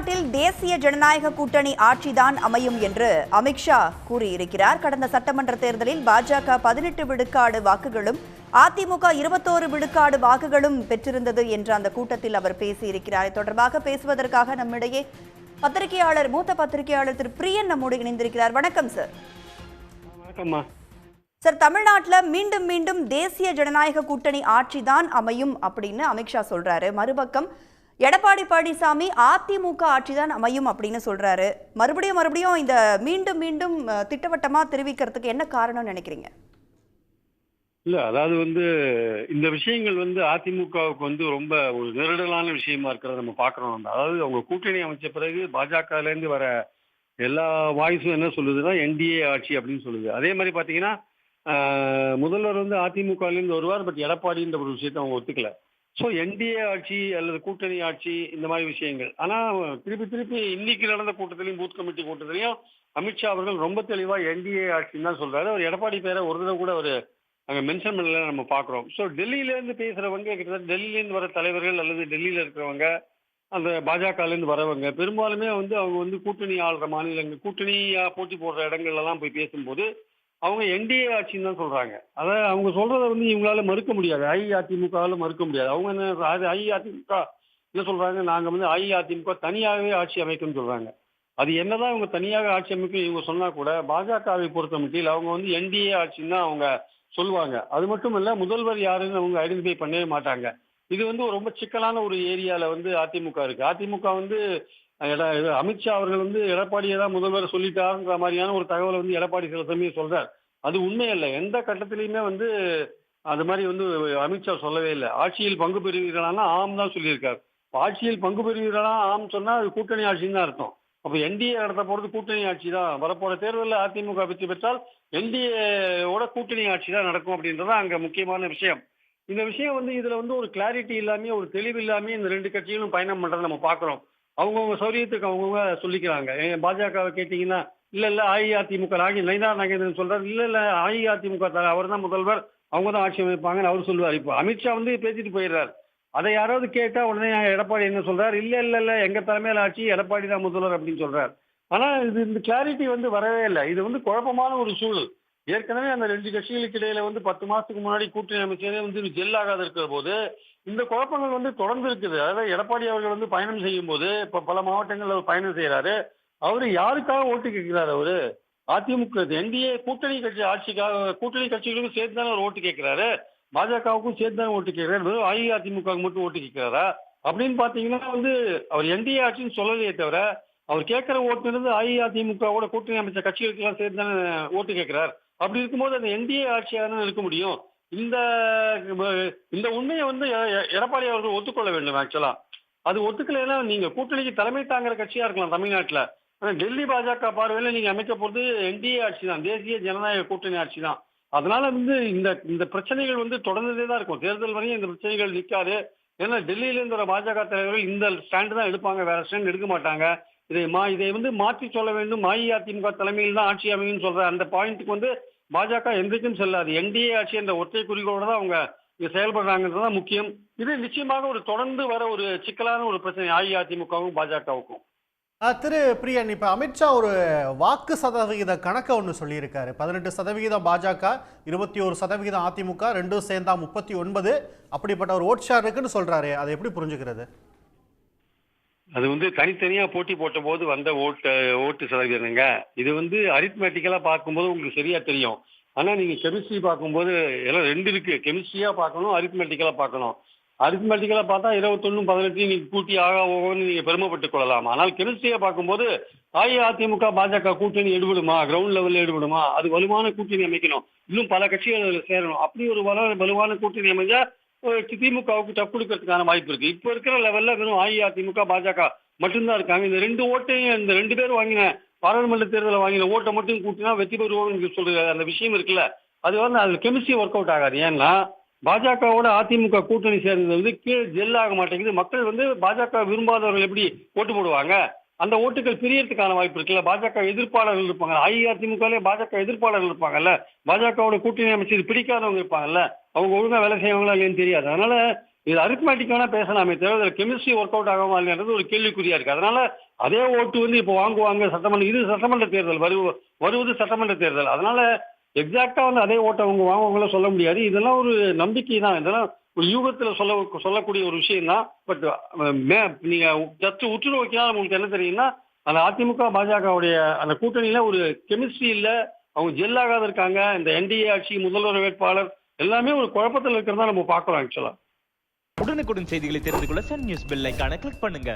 தமிழ்நாட்டில் தேசிய ஜனநாயக கூட்டணி ஆட்சிதான் அமையும் என்று அமித்ஷா கூறியிருக்கிறார். கடந்த சட்டமன்ற தேர்தலில் பாஜக பதினெட்டு விழுக்காடு வாக்குகளும் அதிமுக இருபத்தோரு விழுக்காடு வாக்குகளும் பெற்றிருந்தது என்று அந்த கூட்டத்தில் அவர் பேசியிருக்கிறார். தொடர்பாக பேசுவதற்காக நம்மிடையே பத்திரிகையாளர் மூத்த பத்திரிகையாளர் திரு பிரியன் நம்மோடு இணைந்திருக்கிறார். வணக்கம் சார் வணக்கம்மா. சார் தமிழ்நாட்டில் மீண்டும் மீண்டும் தேசிய ஜனநாயக கூட்டணி ஆட்சி தான் அமையும் அப்படின்னு அமித்ஷா சொல்றாரு. மறுபக்கம் எடப்பாடி பழனிசாமி அதிமுக ஆட்சி தான் அமையும் அப்படின்னு சொல்றாரு. மறுபடியும் மறுபடியும் இந்த மீண்டும் மீண்டும் திட்டவட்டமாக திட்டவட்டமா தெரிவிக்கிறதுக்கு என்ன காரணம்னு நினைக்கிறீங்க? இல்ல அதாவது வந்து இந்த விஷயங்கள் வந்து அதிமுகவுக்கு வந்து ரொம்ப ஒரு நெருடலான விஷயமா இருக்கிறத நம்ம பார்க்குறோம். அதாவது அவங்க கூட்டணி அமைச்ச பிறகு பாஜகல இருந்து வர எல்லா வாய்ஸும் என்ன சொல்லுதுன்னா என்டிஏ ஆட்சி அப்படின்னு சொல்லுது. அதே மாதிரி பாத்தீங்கன்னா முதல்வர் வந்து அதிமுகல இருந்து வருவார் பட் எடப்பாடின்ற ஒரு விஷயத்தை அவங்க ஒத்துக்கல. ஸோ என்டிஏ ஆட்சி அல்லது கூட்டணி ஆட்சி இந்த மாதிரி விஷயங்கள். ஆனால் திருப்பி திருப்பி இன்னைக்கு நடந்த கூட்டத்திலையும் பூத் கமிட்டி கூட்டத்திலையும் அமித்ஷா அவர்கள் ரொம்ப தெளிவாக என்டிஏ ஆட்சின்னு தான் சொல்றாரு. அவர் எடப்பாடி பேரை ஒரு தடவை கூட அவர் அங்கே மென்ஷன் பண்ணல நம்ம பார்க்குறோம். ஸோ டெல்லியில இருந்து கிட்டத்தட்ட டெல்லியிலேருந்து வர தலைவர்கள் அல்லது டெல்லியில் இருக்கிறவங்க அந்த பாஜகலேருந்து வரவங்க பெரும்பாலுமே வந்து அவங்க வந்து கூட்டணி ஆளுற மாநிலங்கள் கூட்டணியாக போட்டி போடுற இடங்கள்லாம் போய் பேசும்போது அவங்க என்டிஏ ஆட்சின்னு தான் சொல்றாங்க. அதாவது அவங்க சொல்றத வந்து இவங்களால மறுக்க முடியாது. அஇஅதிமுகவால மறுக்க முடியாது. அவங்க என்ன அது அஇஅதிமுக என்ன சொல்றாங்க? நாங்க வந்து அஇஅதிமுக தனியாகவே ஆட்சி அமைக்கும்னு சொல்றாங்க. அது என்னதான் இவங்க தனியாக ஆட்சி அமைக்கும் இவங்க சொன்னா கூட பாஜகவை பொறுத்த மட்டில் அவங்க வந்து என்டிஏ ஆட்சின்னு தான் அவங்க சொல்லுவாங்க. அது மட்டும் இல்ல முதல்வர் யாருன்னு அவங்க ஐடென்டிஃபை பண்ணவே மாட்டாங்க. இது வந்து ரொம்ப சிக்கலான ஒரு ஏரியால வந்து அதிமுக இருக்கு. அதிமுக வந்து அமித்ஷா அவர்கள் வந்து எடப்பாடியை தான் முதல்வர் சொல்லிட்டாருன்ற மாதிரியான ஒரு தகவலை வந்து எடப்பாடி சில சமயம் சொல்றார். அது உண்மையல்ல. எந்த கட்டத்திலையுமே வந்து அது மாதிரி வந்து அமித்ஷா சொல்லவே இல்லை. ஆட்சியில் பங்கு பெறுவீர்களானா ஆம் தான் சொல்லியிருக்காரு. ஆட்சியில் பங்கு பெறுவீர்களா ஆம் சொன்னா அது கூட்டணி ஆட்சின்னு தான் அர்த்தம். அப்ப என்டிஏ நடத்த போறது கூட்டணி ஆட்சி தான். வரப்போற தேர்தலில் அதிமுக வெற்றி பெற்றால் என்டிஏவோட கூட்டணி ஆட்சி தான் நடக்கும் அப்படின்றது அங்க முக்கியமான விஷயம். இந்த விஷயம் வந்து இதுல வந்து ஒரு கிளாரிட்டி இல்லாம ஒரு தெளிவு இல்லாம இந்த ரெண்டு கட்சிகளும் பயணம் பண்றதை நம்ம பாக்குறோம் அவங்கவுங்க சௌரியத்துக்கு அவங்கவுங்க சொல்லிக்கிறாங்க. ஏன் பாஜகவை கேட்டீங்கன்னா இல்ல இல்ல அஇஅதிமுக ராகி நயினார் நாகேந்திரன் சொல்றாரு இல்ல இல்ல அஇஅதிமுக அவர் தான் முதல்வர். அவங்க தான் ஆட்சி அமைப்பாங்கன்னு அவர் சொல்லுவார். இப்போ அமித்ஷா வந்து பேசிட்டு போயிடுறாரு. அதை யாராவது கேட்டா உடனே எடப்பாடி என்ன சொல்றாரு? இல்ல இல்ல இல்ல எங்க தலைமையில ஆட்சி எடப்பாடி தான் முதல்வர் அப்படின்னு சொல்றாரு. ஆனா இது இந்த கிளாரிட்டி வந்து வரவே இல்லை. இது வந்து குழப்பமான ஒரு சூழல். ஏற்கனவே அந்த ரெண்டு கட்சிகளுக்கு இடையில வந்து பத்து மாசத்துக்கு முன்னாடி கூட்டணி அமைச்சரே வந்து ஜெல் ஆகாத இருக்கிற போது இந்த குழப்பங்கள் வந்து தொடர்ந்து இருக்குது. அதாவது எடப்பாடி அவர்கள் வந்து பயணம் செய்யும் போது இப்ப பல மாவட்டங்களில் அவர் பயணம் செய்யறாரு அவரு யாருக்காக ஓட்டு கேட்கிறாரு அவரு? அதிமுக என்டிஏ கூட்டணி கட்சி ஆட்சிக்காக கூட்டணி கட்சிகளுக்கும் சேர்த்து தானே அவர் ஓட்டு கேட்கிறாரு? பாஜகவுக்கும் சேர்த்து தானே ஓட்டு கேட்கிறாரு? வெறும் அஇஅதிமுக மட்டும் ஓட்டு கேட்கிறாரா? அப்படின்னு பாத்தீங்கன்னா வந்து அவர் என்டிஏ ஆட்சின்னு சொல்லலையே தவிர அவர் கேட்கிற ஓட்டுன்றது அஇஅதிமுகவோட கூட்டணி அமைச்ச கட்சிகளுக்கு எல்லாம் தானே ஓட்டு கேட்கிறார். அப்படி இருக்கும்போது அந்த என்டிஏ ஆட்சியாக தானே இருக்க முடியும்? இந்த இந்த உண்மையை வந்து எ- எடப்பாடி அவர்கள் ஒத்துக்கொள்ள வேண்டும் ஆக்சுவலா அது ஒத்துக்கலைன்னா நீங்க கூட்டணிக்கு தலைமை தாங்குற கட்சியா இருக்கலாம் தமிழ்நாட்டில். ஆனால் டெல்லி பாஜக பார்வையில் நீங்க அமைக்க போறது என்டிஏ ஆட்சி தான் தேசிய ஜனநாயக கூட்டணி ஆட்சி தான். அதனால வந்து இந்த இந்த பிரச்சனைகள் வந்து தொடர்ந்துட்டே தான் இருக்கும். தேர்தல் வரையும் இந்த பிரச்சனைகள் நிற்காது ஏன்னா டெல்லியிலேருந்து வர பாஜக தலைவர்கள் இந்த ஸ்டாண்டு தான் எடுப்பாங்க வேற ஸ்டாண்ட் எடுக்க மாட்டாங்க. இதை மா இதை வந்து மாற்றி சொல்ல வேண்டும். அஇஅதிமுக தலைமையில் தான் ஆட்சி அமையும் சொல்ற அந்த பாயிண்ட்டுக்கு வந்து பாஜக எந்திரிக்கும் செல்லாது. என்டிஏ ஆட்சி என்ற ஒற்றை குறிக்கோடு தான் அவங்க செயல்படுறாங்கன்றது தான் முக்கியம். இது நிச்சயமாக ஒரு தொடர்ந்து வர ஒரு சிக்கலான ஒரு பிரச்சனை அஇஅதிமுகவும் பாஜகவுக்கும். திரு பிரியன் இப்போ அமித்ஷா ஒரு வாக்கு சதவிகித கணக்கை ஒன்று சொல்லியிருக்காரு. பதினெட்டு சதவிகிதம் பாஜக இருபத்தி ஒரு சதவிகிதம் அதிமுக ரெண்டும் சேர்ந்தா முப்பத்தி ஒன்பது. அப்படிப்பட்ட ஒரு ஓட் ஷேர் இருக்குன்னு சொல்கிறாரு அதை எப்படி புரிஞ்சுக்கிறது? அது வந்து தனித்தனியா போட்டி போட்ட போது வந்த ஓட்டு ஓட்டு சதவீதங்க இது வந்து அரித்மேட்டிக்கலா பார்க்கும்போது உங்களுக்கு சரியா தெரியும். ஆனா நீங்க கெமிஸ்ட்ரி பார்க்கும்போது எல்லாம் ரெண்டு இருக்கு. கெமிஸ்ட்ரியா பார்க்கணும் அரித்மேட்டிக்கலா பார்க்கணும். அரித்மேட்டிக்கலா பார்த்தா இருபத்தொன்னு பதினெட்டு நீங்க கூட்டி ஆகா ஓகோன்னு நீங்க பெருமைப்பட்டுக் கொள்ளலாம். ஆனால் கெமிஸ்ட்ரியா பார்க்கும்போது அஇஅதிமுக பாஜக கூட்டணி எடுபடுமா? கிரவுண்ட் லெவல்ல எடுபடுமா? அது வலுவான கூட்டணி அமைக்கணும். இன்னும் பல கட்சிகள் சேரணும். அப்படி ஒரு வலுவான கூட்டணி அமைஞ்சா திமுகவுக்கு டப் கொடுக்கறதுக்கான வாய்ப்பு இருக்கு. இப்ப இருக்கிற லெவல்ல வெறும் அஇஅதிமுக பாஜக மட்டும்தான் இருக்காங்க. இந்த ரெண்டு ஓட்டையும் இந்த ரெண்டு பேரும் வாங்கின பாராளுமன்ற தேர்தலில் வாங்கின ஓட்டை மட்டும் கூட்டினா வெற்றி பெறுவோம்னு சொல்ற அந்த விஷயம் இருக்குல்ல. அது வந்து அதுல கெமிஸ்ட்ரி ஒர்க் அவுட் ஆகாது. ஏன்னா பாஜகவோட அதிமுக கூட்டணி சேர்ந்தது வந்து கீழே ஜெல் ஆக மாட்டேங்குது. மக்கள் வந்து பாஜக விரும்பாதவர்கள் எப்படி ஓட்டு போடுவாங்க? அந்த ஓட்டுகள் பிரியறதுக்கான வாய்ப்பு இருக்குல்ல. பாஜக எதிர்ப்பாளர்கள் இருப்பாங்க. அஇஅதிமுகலே பாஜக எதிர்ப்பாளர்கள் இருப்பாங்கல்ல. பாஜகவோட கூட்டணி அமைச்சு இது பிடிக்காதவங்க இருப்பாங்கல்ல. அவங்க ஒழுங்காக வேலை செய்வாங்களா இல்லையான்னு தெரியாது. அதனால இது அரித்மேட்டிக் வேணா பேசலாமே தவிர இதில் கெமிஸ்ட்ரி ஒர்க் அவுட் ஆகாம இல்லைன்றது ஒரு கேள்விக்குறியா இருக்கு. அதனால அதே ஓட்டு வந்து இப்போ வாங்குவாங்க சட்டமன்ற இது சட்டமன்ற தேர்தல் வரு வருவது சட்டமன்ற தேர்தல். அதனால எக்ஸாக்டா வந்து அதே ஓட்டை அவங்க வாங்குவாங்களோ சொல்ல முடியாது. இதெல்லாம் ஒரு நம்பிக்கை தான். இதெல்லாம் ஒரு யூகத்தில் சொல்ல சொல்லக்கூடிய ஒரு விஷயம் தான் பட் நீங்கள் ஜஸ்ட் உற்று நோக்கினா உங்களுக்கு என்ன தெரியும்னா அந்த அதிமுக பாஜகவுடைய அந்த கூட்டணியில் ஒரு கெமிஸ்ட்ரி இல்லை அவங்க ஜெல்லாகாத இருக்காங்க. இந்த என்டிஏ ஆட்சி முதல்வர் வேட்பாளர் எல்லாமே ஒரு குழப்பத்தில் இருக்கிறதா நம்ம பார்க்கலாம் ஆக்சுவலா உடனுக்குடன் செய்திகளை தெரிந்து கொள்ள சன் நியூஸ் பெல் ஐக்கான கிளிக் பண்ணுங்க.